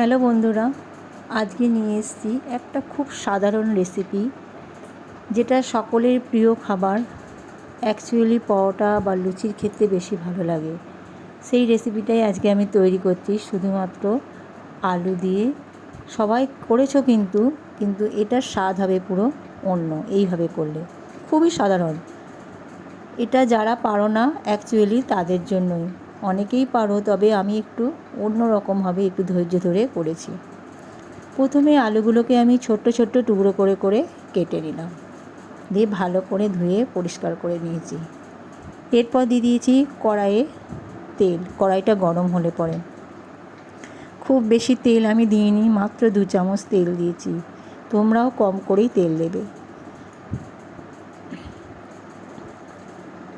Hello বন্ধুরা, আজকে নিয়ে এসেছি একটা খুব সাধারণ রেসিপি যেটা সকলের প্রিয় খাবার। অ্যাকচুয়ালি পরোটা বা লুচির খেতে বেশি ভালো লাগে। সেই রেসিপিটাই আজকে আমি তৈরি করছি, শুধুমাত্র আলু দিয়ে। সবাই করেছ কিন্তু কিন্তু এটার স্বাদ হবে পুরো অন্য, এইভাবে করলে। খুবই সাধারণ। এটা যারা পারো না অ্যাকচুয়ালি তাদের জন্যই। অনেকেই পারো, তবে আমি একটু অন্য রকমভাবে একটু ধৈর্য ধরে করেছি প্রথমে আলুগুলোকে আমি ছোট্ট ছোট্ট টুকরো করে করে কেটে নিলাম। দিয়ে ভালো করে ধুয়ে পরিষ্কার করে নিয়েছি। এরপর দিয়ে দিয়েছি কড়াইয়ে তেল। কড়াইটা গরম হলে পরে। খুব বেশি তেল আমি দিইনি, মাত্র দু চামচ তেল দিয়েছি। তোমরাও কম করেই তেল দেবে।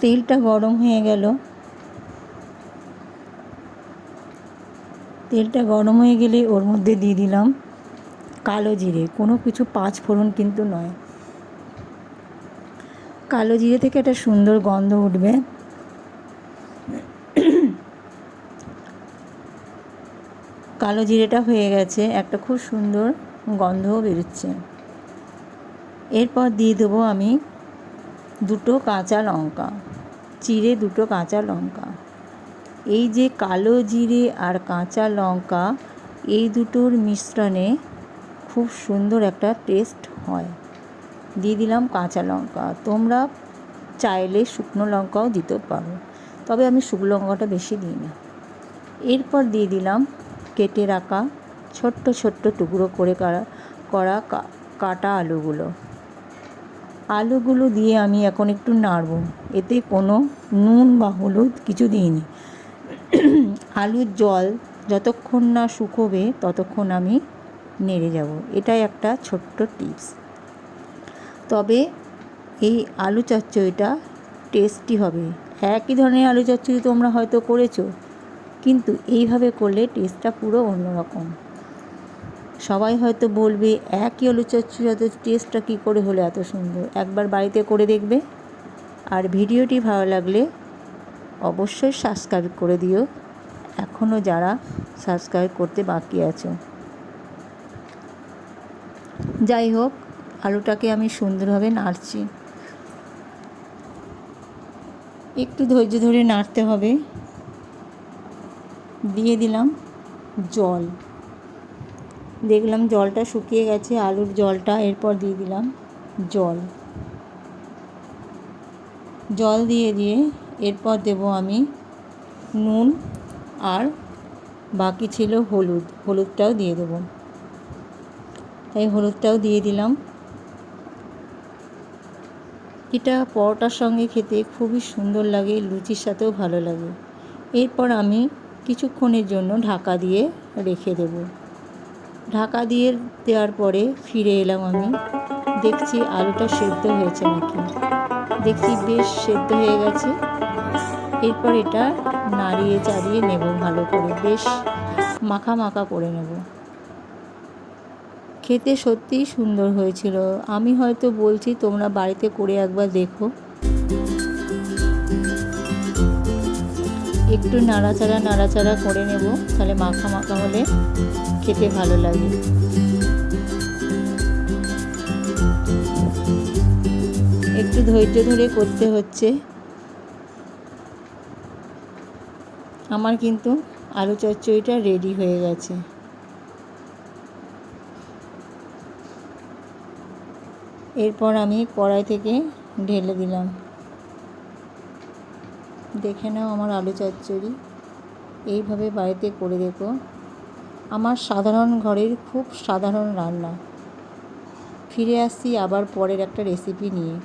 তেলটা গরম হয়ে গেল। তেলটা গরম হয়ে গেলে ওর মধ্যে দিয়ে দিলাম কালো জিরে। কোনো কিছু পাঁচ ফোড়ন কিন্তু নয়। কালো জিরে থেকে একটা সুন্দর গন্ধ উঠবে। কালো জিরেটা হয়ে গেছে, একটা খুব সুন্দর গন্ধও বেরোচ্ছে। এরপর দিয়ে দেবো আমি দুটো কাঁচা লঙ্কা, চিড়ে দুটো কাঁচা লঙ্কা। এই যে কালো জিরে আর কাঁচা লঙ্কা, এই দুটোর মিশ্রণে খুব সুন্দর একটা টেস্ট হয়। দিয়ে দিলাম কাঁচা লঙ্কা। তোমরা চাইলে শুকনো লঙ্কাও দিতে পারো, তবে আমি শুকনো লঙ্কাটা বেশি দিই না। এরপর দিয়ে দিলাম কেটে রাখা ছোট্ট ছোট্ট টুকরো করে করা করা কাটা আলুগুলো। আলুগুলো দিয়ে আমি এখন একটু নাড়ব। এতে কোনো নুন বা হলুদ কিছু দিইনি। আলুর জল যতক্ষণ না শুকোবে ততক্ষণ আমি নেড়ে যাব। এটাই একটা ছোট্ট টিপস। তবে এই আলু চচ্চড়িটা টেস্টি হবে। একই ধরনের আলু চচ্চড়ি তোমরা হয়তো করেছ, কিন্তু এইভাবে করলে টেস্টটা পুরো অন্যরকম। সবাই হয়তো বলবে, একই আলু চচ্চড়ি, এত টেস্টটা কী করে হলো এত সুন্দর? একবার বাড়িতে করে দেখবে। আর ভিডিওটি ভালো লাগলে অবশ্যই সাবস্ক্রাইব করে দিও। এখনও যারা সাবস্ক্রাইব করতে বাকি আছো। যাই হোক, আলুটাকে আমি সুন্দরভাবে নাড়ছি। একটু ধৈর্য ধরে নাড়তে হবে। দিয়ে দিলাম জল। দেখলাম জলটা শুকিয়ে গেছে, আলুর জলটা এরপর দিয়ে দিলাম জল। জল দিয়ে দিয়ে এরপর দেব আমি নুন আর বাকি ছিল হলুদ। হলুদটাও দিয়ে দেবো। তাই হলুদটাও দিয়ে দিলাম। এটা পরোটার সঙ্গে খেতে খুবই সুন্দর লাগে, লুচির সাথেও ভালো লাগে। এরপর আমি কিছুক্ষণের জন্য ঢাকা দিয়ে রেখে দেব। ঢাকা দিয়ে দেওয়ার পরে ফিরে এলাম আমি। দেখছি আলুটা সেদ্ধ হয়েছে নাকি? দেখছি বেশ সেদ্ধ হয়ে গেছে। এরপর এটা নাড়িয়ে চাড়িয়ে নেব ভালো করে। বেশ মাখা মাখা করে নেব। খেতে সত্যিই সুন্দর হয়েছিল। আমি হয়তো বলছি, তোমরা বাড়িতে করে একবার দেখো। একটু নাড়াচাড়া নাড়াচাড়া করে নেব, তাহলে মাখা মাখা হলে খেতে ভালো লাগে। একটু ধৈর্য ধরে করতে হচ্ছে। আমার কিন্তু আলু চচ্চড়িটা রেডি হয়ে গেছে। এরপর আমি কড়াই থেকে ঢেলে দিলাম। দেখে নাও আমার আলু চচ্চড়ি। এইভাবে বাড়িতে করে দেখো। আমার সাধারণ ঘরের খুব সাধারণ রান্না। ফিরে আসছি আবার পরের একটা রেসিপি নিয়ে।